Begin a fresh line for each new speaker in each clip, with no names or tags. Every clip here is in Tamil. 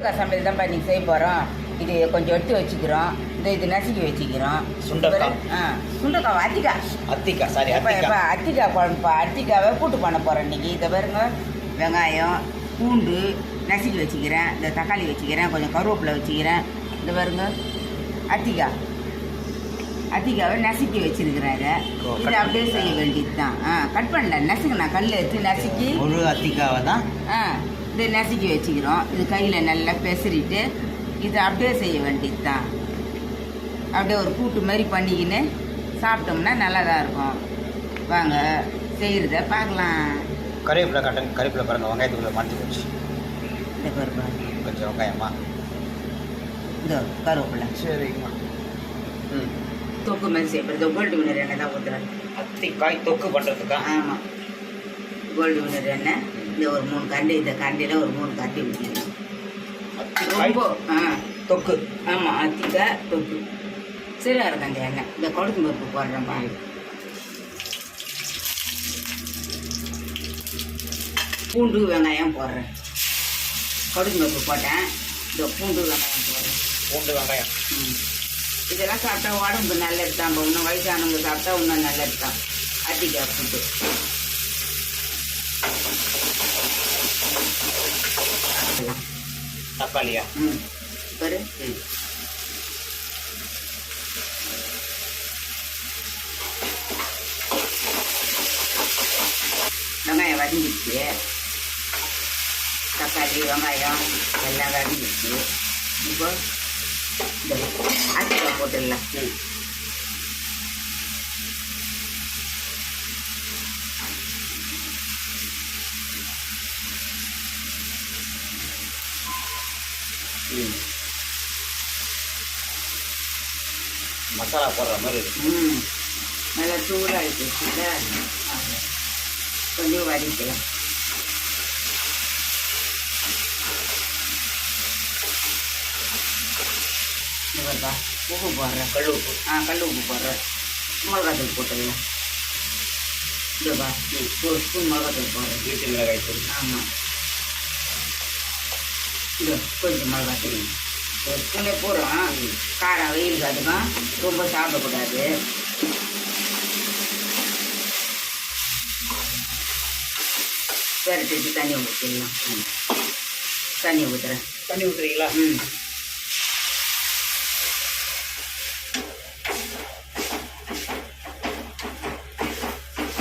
சமையல் தான்ப்பா இன்னைக்கு செய்ய போகிறோம் இது கொஞ்சம் எடுத்து வச்சுக்கிறோம். இந்த இது நசுக்கி வச்சுக்கிறோம்.
சுண்டக்காய்.
ஆ சுண்டக்காய் அத்திக்காய்
அத்திக்கா சாரி
இப்போ
அத்திக்கா.
அத்திக்காய் குழம்புப்பா அத்திக்காவை கூட்டு பண்ண போகிறேன் இன்னைக்கு. இதை பாருங்க. வெங்காயம் பூண்டு நசுக்கி வச்சுக்கிறேன். இந்த தக்காளி வச்சுக்கிறேன். கொஞ்சம் கருவேப்பிலை வச்சுக்கிறேன். இந்த பாருங்க. அத்திக்காய் அத்திக்காவை நசுக்கி வச்சிருக்கிறேன் இதை. அப்படியே? செய்ய வேண்டியது தான் ஆ கட் பண்ணல. நசுக்கு நான் கல் எடுத்து நசுக்கி
முழு அத்திக்காவை தான்?
ஆ. இதை நசுக்கி வச்சுக்கிறோம். இது கையில் நல்லா பெசறிட்டு இதை அப்படியே செய்ய வேண்டியது தான் அப்படியே ஒரு கூட்டு மாதிரி பண்ணிக்கின்னு சாப்பிட்டோம்னா நல்லா தான் இருக்கும். வாங்க செய்கிறத பார்க்கலாம்.
கருவேப்பிலை கட்டன் கருவேப்பிலை பாருங்க வெங்காயத்துக்குள்ள மறைச்சு போச்சு.
இந்த பாருப்பா.
கொஞ்சம் வெங்காயமா?
இந்த கருவேப்பிலை.
சரிங்கம்மா. ம்.
தொக்கு மாதிரி செய்யப்படுது கோல்டு வினர் எண்ணெய் தான் ஊற்றுறேன்
அத்திக்காய் தொக்கு பண்ணுறதுக்கா
ஆமாம் கோல்டு வினர் எண்ணெய். இந்த ஒரு மூணு கரண்டி இந்த கரண்டியில் ஒரு மூணு ஊற்றிக்கிறேன்
அத்திக்காய்
ரொம்ப ஆ
தொக்கு.
ஆமாம் அத்திக்காய் தொக்கு. சரியா இருக்கும் அந்த எண்ணெய். இந்த கொடுக்கு பருப்பு போடுறேன் பாருங்க பூண்டு வெங்காயம் போடுறேன். கடுகு பருப்பு போட்டேன். இந்த பூண்டு வெங்காயம் போடுறேன்.
பூண்டு வெங்காயம்.
ம். இதெல்லாம் சாப்பிட்டா உடம்புக்கு நல்லது தான் இப்போ இன்னும் வயசானவங்க சாப்பிட்டா இன்னும் நல்லது தான் அத்திக்காய் பூண்டு
தக்காளியா?
ம். பாரு.
ம்.
வெங்காயம் வதங்கிடுச்சு. தக்காளி வெங்காயம் எல்லாம் வதங்கிடுச்சு. இப்போ இந்த அத்திக்காய் போட்டுடலாம்.
ம். மசாலா போடுற மாதிரி இருக்கு
ம் நல்லா சூடாக இருக்குல்ல கொஞ்சம் வதக்கலாம் இவர்ப்பா உப்பு போடுறேன்
கல் உப்பு
ஆ கல் உப்பு போடுறேன் மிளகாத்தூள் போட்டுடலாம் இதுப்பா ஒரு ஸ்பூன் மிளகாத்தூள் போடுறேன்
வீட்டு மிளகாய் தூள்
ஆமாம் இது கொஞ்சம் மிளகாத்தூள் ஒரு ஸ்பூனே போகிறோம் காரம் வெயிலுக்கு அதுக்கும் ரொம்ப சாப்பிடக்கூடாது. பெரட்டிட்டு தண்ணி ஊற்றிடலாம் தண்ணி ஊற்றுறேன்
தண்ணி ஊற்றுறீங்களா
ம்.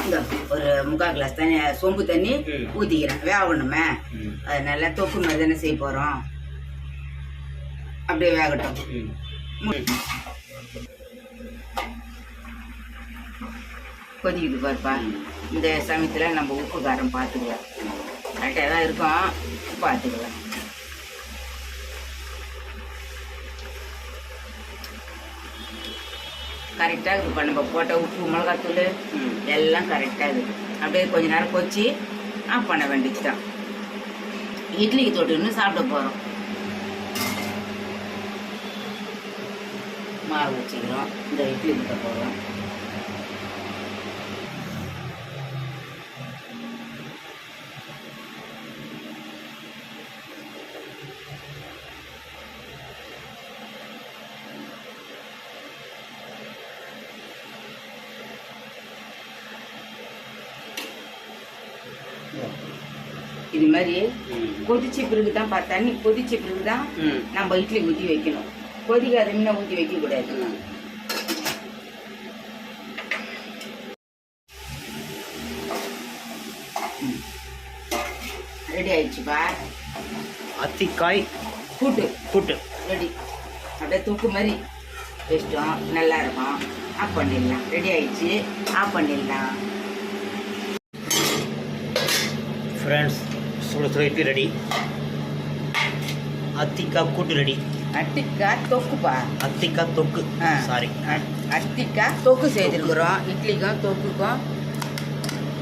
இந்த ஒரு முக்கால் கிளாஸ் தண்ணி சொம்பு தண்ணி. ஊற்றிக்கிறேன் வேகணுமே.
ம்.
அது நல்லா தொக்கு மாதிரி தானே செய்ய போகிறோம் அப்படியே வேகட்டும். கொதிக்குது பாருப்பா. இந்த சமயத்தில் நம்ம உப்பு காரம் பார்த்துக்கலாம். கரெக்டாக தான் இருக்கும். பார்த்துக்கலாம். கரெக்டாக இப்போ நம்ம போட்ட உப்பு மிளகாத்தூள் எல்லாம் கரெக்டாக இருக்குது அப்படியே கொஞ்ச நேரம் கொச்சி ஆஃப் பண்ண வேண்டியது தான் இட்லிக்கு தொட்டுன்னு சாப்பிட போகிறோம் மாவு வச்சுக்கிறோம். இந்த இட்லி கிட்ட போகிறோம் இது மாதிரி கொதிச்ச பிறகு தான் பா தண்ணி கொதிச்ச பிறகு தான் நம்ம இட்லி ஊற்றி வைக்கணும். கொதிக்காத முன்ன ஊற்றி வைக்கக்கூடாது ரெடி ஆயிடுச்சுப்பா
அத்திக்காய்
கூட்டு.
கூட்டு.
ரெடி அப்படியே தூக்கு மாதிரி வச்சிட்டோம் நல்லா இருக்கும். ஆஃப் பண்ணிடலாம். ரெடி ஆயிடுச்சு. ஆஃப் பண்ணிடலாம்.
ஃப்ரெண்ட்ஸ் சுட சுட இட்லி ரெடி அத்திக்காய் கூட்டு ரெடி
அத்திக்காய் தொக்குப்பா.
அத்திக்காய் தொக்கு. சாரி
அ- அத்திக்காய் தொக்கு செய்திருக்கிறோம். இட்லிக்கும் தொக்குக்கும்.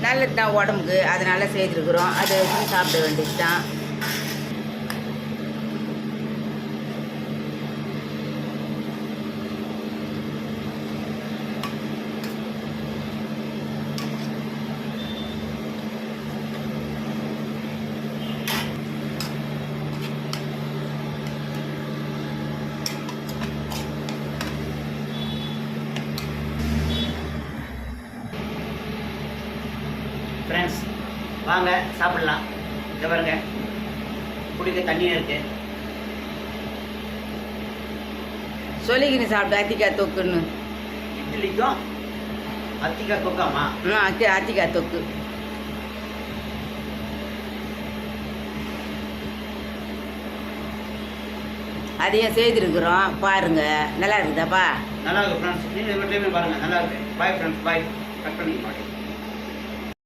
நல்லது தான் உடம்புக்கு. அதனால செய்திருக்கிறோம். அதை வச்சு சாப்பிட வேண்டியது தான்
ஃப்ரெண்ட்ஸ் வாங்க சாப்பிடலாம். இதை பாருங்க. குடிக்க தண்ணியும் இருக்கு.
சொல்லிக்கின்னு சாப்பிட்டு அத்திக்காய் தொக்குன்னு.
இட்லிக்கும் அத்திக்காய் தொக்காமா?
ம் அத்தி அத்திக்காய் தொக்கு. அதையும் செய்திருக்கிறோம். பாருங்க. நல்லா இருக்குதாப்பா?
நல்லா இருக்கு ஃப்ரெண்ட்ஸ் நீங்கள் பாருங்கள் நல்லா இருக்கு. பாய் ஃப்ரெண்ட்ஸ் பாய் கட் பண்ணி மாட்டேன்